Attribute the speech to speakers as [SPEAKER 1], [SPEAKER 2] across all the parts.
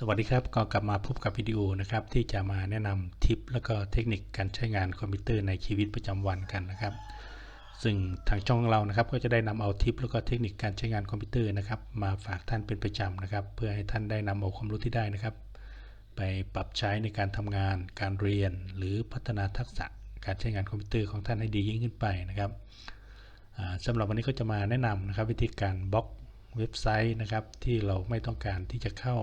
[SPEAKER 1] สวัสดีครับก็กลับมาพบกับวิดีโอนะครับที่จะมาแนะนำทิป แล้วก็เทคนิคการใช้งานคอมพิวเตอร์ในชีวิตประจำวันกันนะครับ ซึ่งทางช่องของเรานะครับก็จะได้นำเอาทิป แล้วก็เทคนิคการใช้งานคอมพิวเตอร์นะครับมาฝากท่านเป็นประจำนะครับ เพื่อให้ท่านได้นำเอาความรู้ที่ได้นะครับ ไปปรับใช้ในการทำงาน การเรียน หรือพัฒนาทักษะการใช้งานคอมพิวเตอร์ของท่านให้ดียิ่งขึ้นไปนะครับสำหรับวันนี้ก็จะมาแนะนำนะครับวิธีการบล็อกเว็บไซต์นะครับที่เราไม่ต้องการที่จะเข้า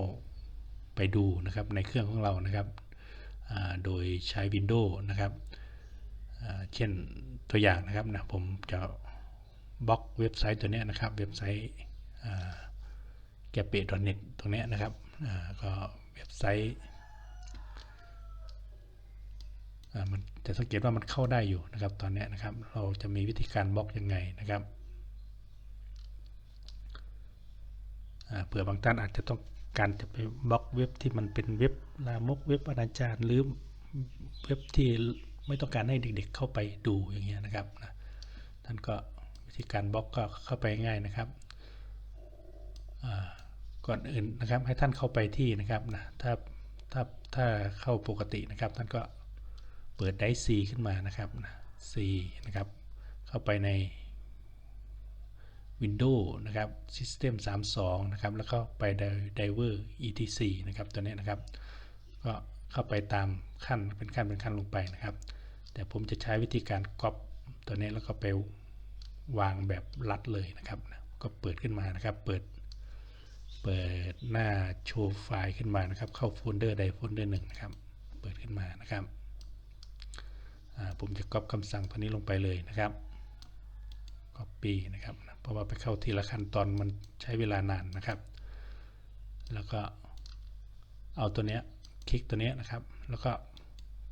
[SPEAKER 1] ไปดูนะครับในเครื่องของเรานะครับโดยใช้ Windows นะครับเช่นตัวอย่างนะครับนะผมจะบล็อกเว็บไซต์ตัวนี้นะครับ เว็บไซต์แกเป n e t ตตรงนี้นะครับก็เว็บไซต์มันจะสังเกตว่ามันเข้าได้อยู่นะครับ ตอนนี้นะครับ เราจะมีวิธีการบล็อกยังไงนะครับเผื่อบางท่านอาจจะต้อง การจะไปบล็อกเว็บที่มันเป็นเว็บลามกเว็บอนาจารหรือเว็บที่ไม่ต้องการให้เด็กๆเข้าไปดูอย่างเงี้ยนะครับนะท่านก็วิธีการบล็อกก็เข้าไปง่ายนะครับก่อนอื่นนะครับให้ท่านเข้าไปที่นะครับนะถ้าถ้าถ้าเข้าปกตินะครับ ท่านก็เปิดไดซีขึ้นมานะครับนะ C นะครับ เข้าไปใน Windows นะครับ System 32 นะครับ แล้วก็ไป Driver etc นะครับตัวนี้นะครับ ก็เข้าไปตามขั้นเป็นขั้นเป็นขั้นลงไปนะครับ แต่ผมจะใช้วิธีการก๊อปตัวนี้แล้วก็ไปวางแบบรัดเลยนะครับ ก็เปิดขึ้นมานะครับ เปิด เปิดหน้าโชว์ไฟล์ขึ้นมานะครับ เข้าโฟลเดอร์ใดโฟลเดอร์หนึ่งนะครับ เปิดขึ้นมานะครับ ผมจะก๊อปคำสั่งตัวนี้ลงไปเลยนะครับ Copy นะครับ เพราะว่าไปเข้าทีละขั้นตอนมันใช้เวลานานนะครับ แล้วก็เอาตัวเนี้ยคลิกตัวเนี้ยนะครับ แล้วก็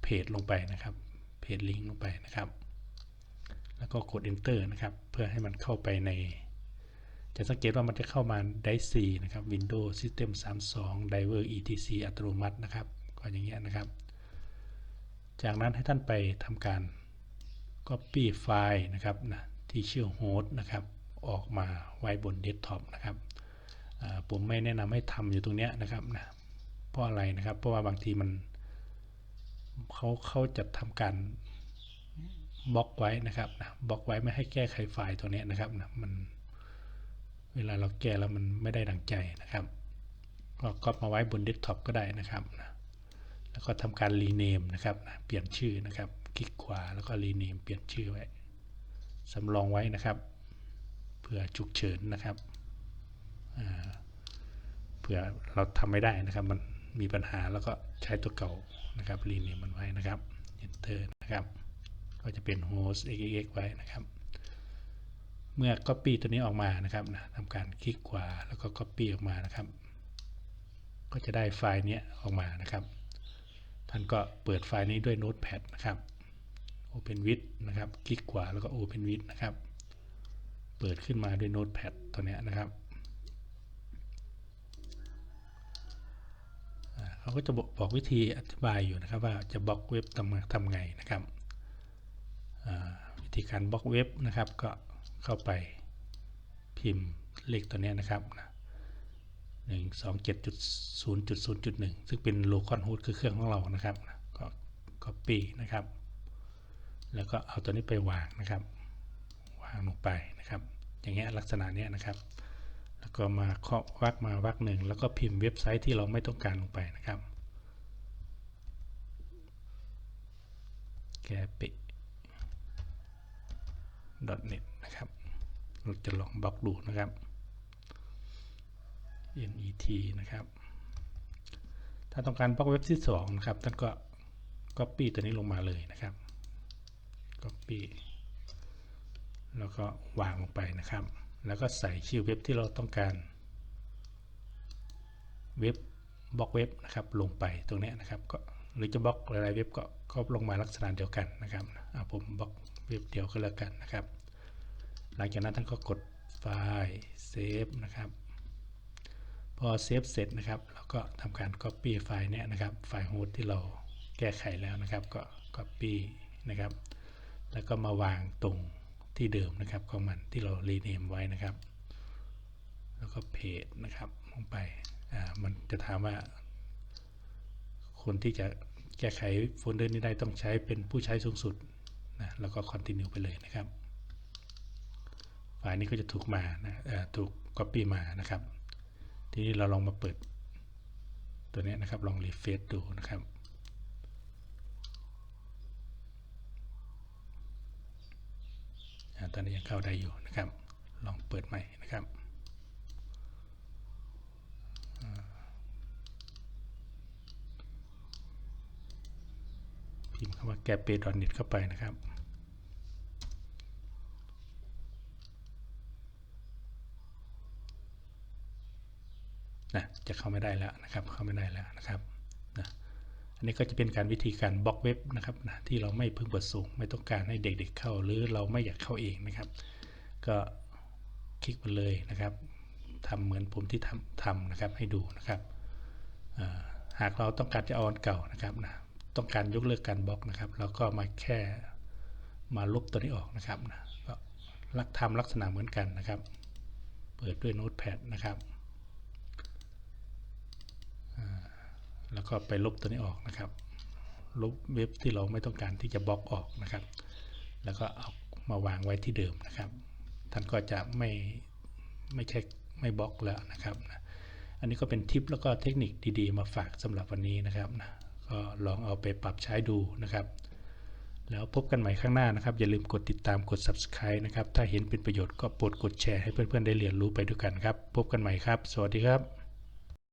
[SPEAKER 1] เพจลงไปนะครับเพจลิงก์ลงไปนะครับ แล้วก็กด enter นะครับ เพื่อให้มันเข้าไปใน จะสังเกตว่ามันจะเข้ามาได้4นะครับ Windows System 32 Driver etc อัตโนมัตินะครับก็อย่างเงี้ยนะครับ จากนั้นให้ท่านไปทำการ Copy ไฟล์นะครับนะที่ชื่อ host นะครับ ออกมาไว้บนเดสก์ท็อปนะครับผมไม่แนะนำให้ทำอยู่ตรงเนี้ยนะครับนะเพราะอะไรนะครับ เพราะว่าบางทีมันเขาเขาจะทำการบล็อกไว้นะครับนะบล็อกไว้ไม่ให้แก้ไขไฟล์ตัวนี้นะครับนะมันเวลาเราแก้แล้วมันไม่ได้ดังใจนะครับก็ก๊อปมาไว้บนเดสก์ท็อปก็ได้นะครับนะแล้วก็ทำการรีเนมนะครับนะเปลี่ยนชื่อนะครับ คลิกขวาแล้วก็รีเนมเปลี่ยนชื่อไว้สำรองไว้นะครับ เผื่อฉุกเฉินนะครับเผื่อเราทำไม่ได้นะครับ มันมีปัญหาแล้วก็ใช้ตัวเก่านะครับรีเนมมันไว้นะครับ enter นะครับ ก็จะเป็น host xx ไว้นะครับ เมื่อ copy ตัวนี้ออกมานะครับนะทำการคลิกขวาแล้วก็ copy ออกมานะครับ ก็จะได้ไฟล์นี้ออกมานะครับ ท่านก็เปิดไฟล์นี้ด้วย Notepad นะครับ Open with นะครับ คลิกขวาแล้วก็ Open with นะครับ เปิดขึ้นมาด้วย Notepad ตัวนี้นะครับเขาก็จะบอกวิธีอธิบายอยู่นะครับว่าจะบล็อกเว็บทำทำไงนะครับวิธีการบล็อกเว็บนะครับก็เข้าไปพิมพ์เลขตัวนี้นะครับหนึ่งสองเจ็ดจุดศูนย์จุดศูนย์จุดหนึ่งซึ่งเป็นโลคอนฮูดคือเครื่องของเรานะครับก็ copy นะครับ แล้วก็เอาตัวนี้ไปวางนะครับ ลงไปนะครับ อย่างเงี้ยลักษณะเนี้ยนะครับ แล้วก็มาเคาะวักมาวักหนึ่งแล้วก็พิมพ์เว็บไซต์ที่เราไม่ต้องการลงไปนะครับแกปิ .net นะครับ เราจะลองบล็อกดูนะครับ net นะครับ ถ้าต้องการบล็อกเว็บที่2นะครับท่านก็ copy ตัวนี้ลงมาเลยนะครับ copy แล้วก็วางลงไปนะครับ แล้วก็ใส่ชื่อเว็บที่เราต้องการ เว็บบล็อกเว็บนะครับลงไปตรงนี้นะครับก็หรือจะบล็อกหลายๆเว็บก็ก็ลงมาลักษณะเดียวกันนะครับผมบล็อกเว็บเดียวก็แล้วกันนะครับ หลังจากนั้นท่านก็กดไฟล์เซฟนะครับ พอเซฟเสร็จนะครับเราก็ทำการ Copy ไฟล์เนี้ยนะครับไฟล์โฮสต์ที่เราแก้ไขแล้วนะครับก็ Copy นะครับ แล้วก็มาวางตรง ที่เดิมนะครับของมันที่เรารีเนมไว้นะครับ แล้วก็เพจนะครับลงไปอ่ามันจะถามว่า คนที่จะแก้ไขโฟลเดอร์นี้ได้ต้องใช้เป็นผู้ใช้สูงสุดนะแล้วก็ continue ไปเลยนะครับ ไฟล์นี้ก็จะถูกมานะเออถูก copy มานะครับ ทีนี้เราลองมาเปิดตัวนี้นะครับลองรีเฟซดูนะครับ อ่า ตอนนี้ยังเข้าได้อยู่นะครับ ลองเปิดใหม่นะครับพิมพ์คำว่าแกเปดอนเน็ตเข้าไปนะครับนะจะเข้าไม่ได้แล้วนะครับ เข้าไม่ได้แล้วนะครับนะ นนี้ก็จะเป็นการวิธีการบล็อกเว็บนะครับนะที่เราไม่พึงประสงค์ไม่ต้องการให้เด็กๆเข้า หรือเราไม่อยากเข้าเองนะครับ ก็คลิกมาเลยนะครับทำเหมือนผมที่ทำทำนะครับให้ดูนะครับหากเราต้องการจะเอาอันเก่านะครับนะต้องการยกเลิกการบล็อกนะครับเราก็มาแค่มาลบตัวนี้ออกนะครับนะก็ลักทำลักษณะเหมือนกันนะครับ เปิดด้วยโน้ตแพดนะครับ แล้วก็ไปลบตัวนี้ออกนะครับ ลบเว็บที่เราไม่ต้องการที่จะบล็อกออกนะครับ แล้วก็เอามาวางไว้ที่เดิมนะครับ ท่านก็จะไม่ไม่ใช่ไม่บล็อกแล้วนะครับนะอันนี้ก็เป็นทิปแล้วก็เทคนิคดีๆ มาฝากสำหรับวันนี้นะครับนะก็ลองเอาไปปรับใช้ดูนะครับ แล้วพบกันใหม่ข้างหน้านะครับ อย่าลืมกดติดตามกด subscribe นะครับ ถ้าเห็นเป็นประโยชน์ก็โปรดกดแชร์ให้เพื่อนๆได้เรียนรู้ไปด้วยกันครับ พบกันใหม่ครับ สวัสดีครับ